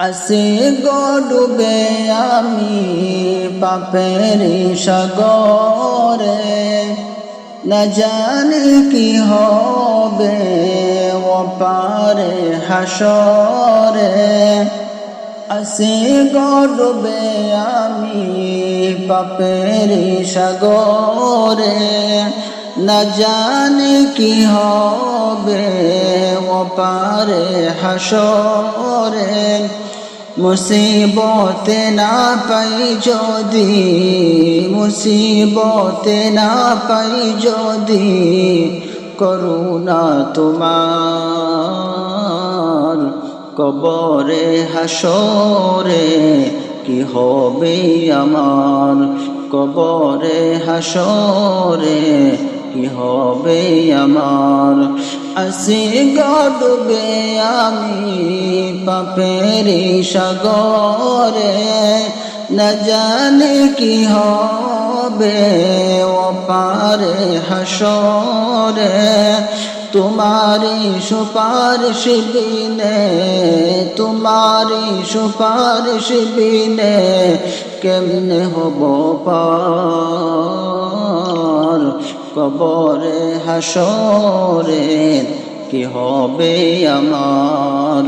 আসে গডুবে আমি পাপের সাগরে। না জানি কি হবে ও পারে হাসরে। আসে গডুবে আমি পাপের সাগরে। না জানি কি হবে ও পারে হাসরে মুসিবতে না পাই যদি, মুসিবতে না পাই যদি, করুণা তোমার কবরে হাসরে কি হবে আমার কবরে হাসরে কি হবে আমার। আসি গডবে আমি পাপের সাগরে। না জানে কি হবে ও পারে হাসরে। তোমারি সুপারিশ বিনে তোমারি সুপারিশ বিনে কেমনে হব পার? কবরে হাসরে কি হবে আমার?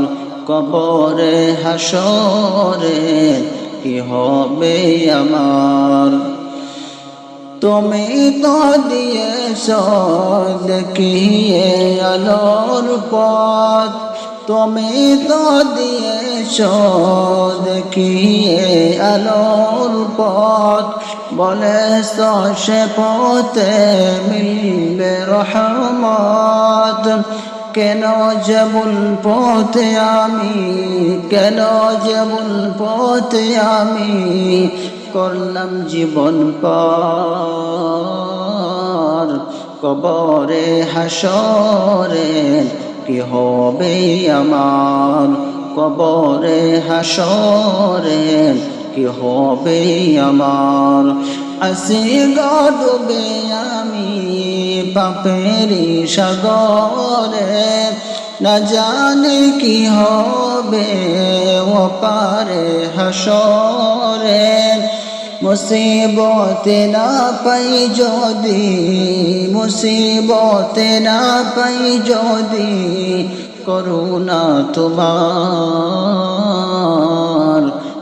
কবরে হাসরে কি হবে আমার? তুমি তো দিয়েছ, দেখিয়ে আলোর পথ। তুমি তো দিয়েছ, দেখিয়ে আলোর পথ। বলে সে পথে মিলবে রহমত। কেন যেমন পথে আমি, কেন যেমন পথে আমি করলাম জীবন পার। কবরে হাসরে কি হবে আমার? কবরে হাসরে কি হবে আমার? আসি গডবে আমি পাপেরি সাগরে। না জানে কি হবে ও পারে হাসরে। মুসিবতে না পাই যদি, মুসিবতে না পাই যদি করুণা তোমার।